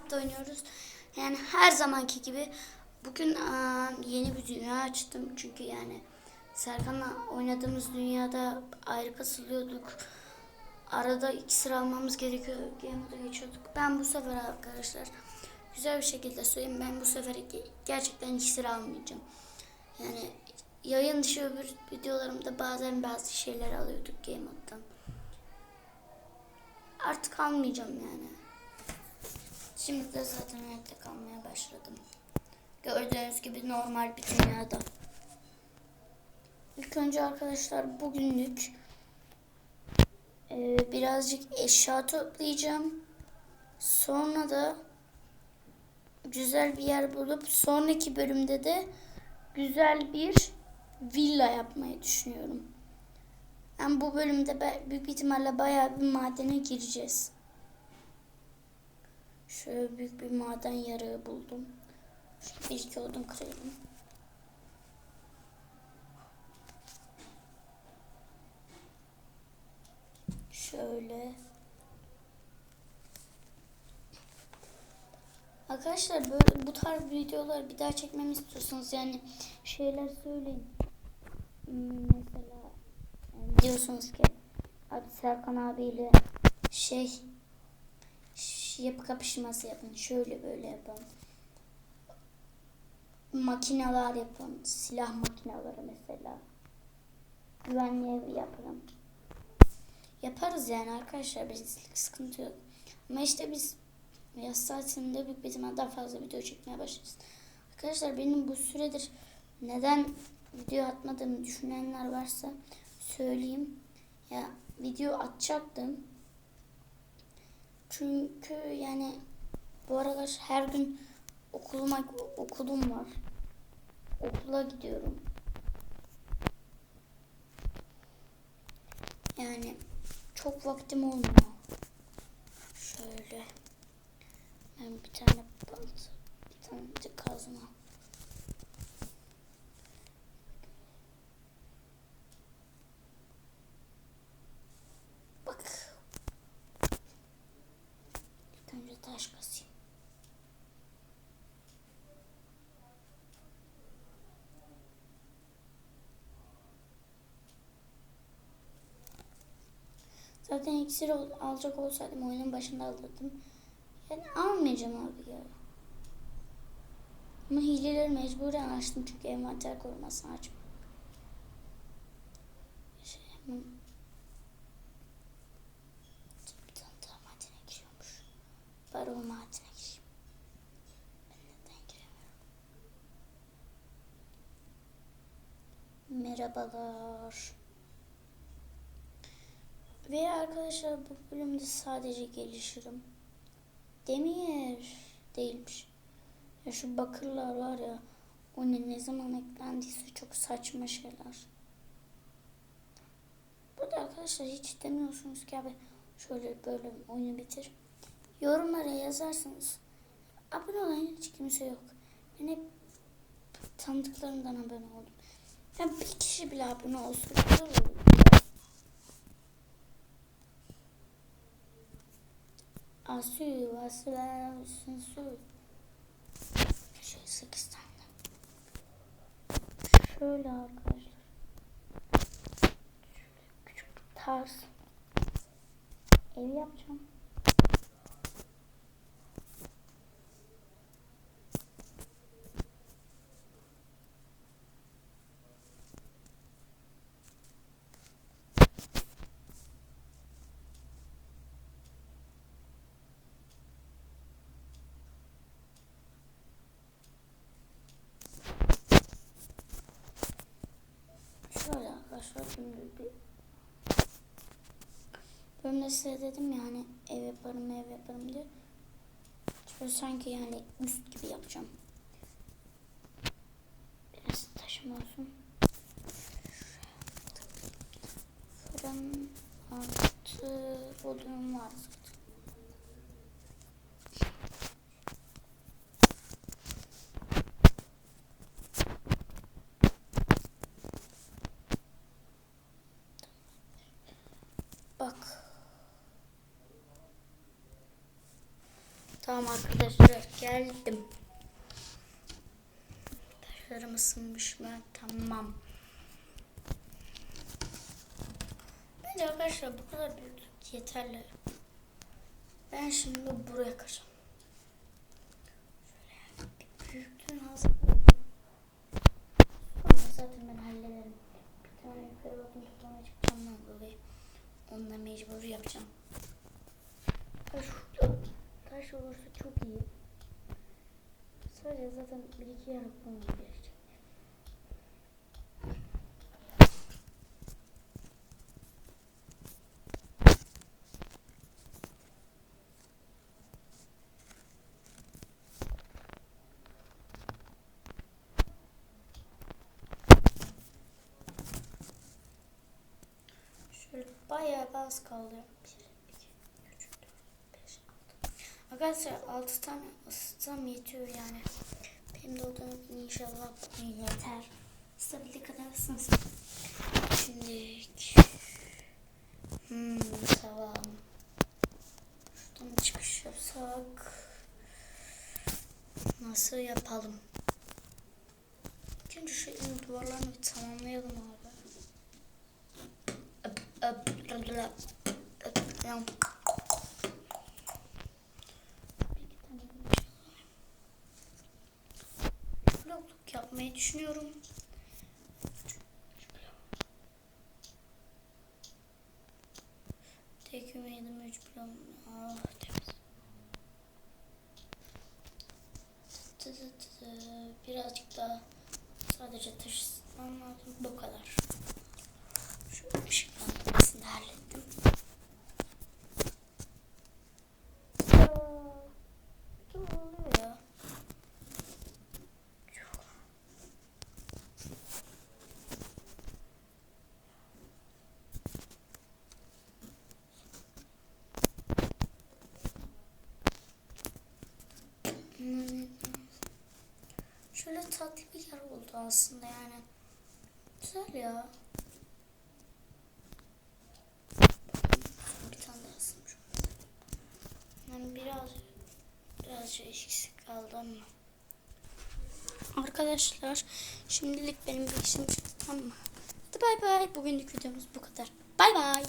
Minecraft oynuyoruz. Yani her zamanki gibi bugün aa, yeni bir dünya açtım. Çünkü yani Serkan'la oynadığımız dünyada ayrı kasılıyorduk. Arada iki sıra almamız gerekiyor. Game moda geçiyorduk. Ben bu sefer arkadaşlar güzel bir şekilde söyleyeyim. Ben bu sefer ge- gerçekten iki sıra almayacağım. Yani yayın dışı öbür videolarımda bazen bazı şeyler alıyorduk Game. Artık almayacağım yani. Şimdi de zaten hayatta kalmaya başladım. Gördüğünüz gibi normal bir dünyada. İlk önce arkadaşlar bugünlük e, birazcık eşya toplayacağım. Sonra da güzel bir yer bulup sonraki bölümde de güzel bir villa yapmayı düşünüyorum. Ben bu bölümde büyük ihtimalle bayağı bir madene gireceğiz. Şöyle büyük bir maden yarığı buldum. Şimdi bir iki odun kırayım. Şöyle. Arkadaşlar böyle bu tarz videolar bir daha çekmemi istiyorsanız yani şeyler söyleyin. Hmm, Mesela diyorsunuz ki abi Serkan abiyle şey ş- yapı kapışması yapın. Şöyle böyle yapın. Makineler yapın. Silah makineleri mesela. Güvenli ev yapalım. Yaparız yani arkadaşlar. Bizlik sıkıntı yok. Ama işte biz yaz saatinde büyük bir ihtimal daha fazla video çekmeye başlarız. Arkadaşlar benim bu süredir neden video atmadığımı düşünenler varsa söyleyeyim. Ya video atacaktım. Çünkü yani bu aralar her gün okuluma okulum var. Okula gidiyorum. Yani çok vaktim olmuyor. Şöyle. Ben bir tane balta, bir tane de kazma. Kasayım. Zaten iksir alacak olsaydım oyunun başında alırdım. Yani almayacağım abi ya. Ama hileleri mecburen açtım çünkü envanter korumasını açmam. Şey, hemen- bir tane daha madene giriyormuş. Bari o madene gireyim. Ben neden giremiyorum? Merhabalar. Ve arkadaşlar bu bölümde sadece gelişirim. Demir değilmiş. Ya şu bakırlar var ya o ne, ne zaman eklendiyse çok saçma şeyler. Burada arkadaşlar hiç demiyorsunuz ki abi şöyle böyle oyunu bitir. Yorumlara yazarsınız. Abone olan hiç kimse yok. Ben hep tanıdıklarımdan abone oldum. Ya bir kişi bile abone olsun. Asu, asu, asu, asu. Şöyle sekiz tane. Şöyle arkadaşlar. Şöyle küçük tarz. Ev yapacağım. Şöyle arkadaşlar şimdi bir bölümde size dedim ya hani ev yaparım ev yaparım diye. Şöyle sanki yani üst gibi yapacağım. Biraz taşım olsun. Fırın altı odun var zaten. Bak. Tamam arkadaşlar geldim. Taşlarım ısınmış mı? Tamam. Bence arkadaşlar bu kadar büyüklük yeterli. Ben şimdi buraya kaçacağım. Şöyle bir büyüklüğünü hazırlayayım. Sonra zaten ben hallederim. Bir tane yukarı bakın tutmaya çıkacağım ben dolayı. Onunla mecbur yapacağım. Taş, taş olursa çok iyi. Sadece zaten bir iki yer bulmam gerekecek. Şöyle bayağı bir az kaldı. 1, 2, 3, 4, 5, 6. Arkadaşlar 6 tane ısıtsam yetiyor yani. Benim de odam inşallah bugün yeter. Stabilde kadar ısınsın. Şimdi hmm, tamam. Şuradan çıkış yapsak nasıl yapalım? İlk önce şu evin duvarlarını bir tamamlayalım abi. Öp, öp, öp, öp, öp, yam. Vlogluk yapmayı düşünüyorum. Tek ümidim 3 blok. Ah temiz. Tı tı tı. Birazcık daha sadece taşısam lazım. Bu kadar. Şu ışıklandırmasını hallettim. Ya, ne oluyor ya? Çok. Hmm. Şöyle tatlı bir yer oldu aslında yani. Güzel ya. Bir tane daha ısınmış. Yani biraz biraz eksik kaldı ama. Arkadaşlar şimdilik benim bir işim çıktı mı? Hadi bay bay. Bugünlük videomuz bu kadar. Bay bay.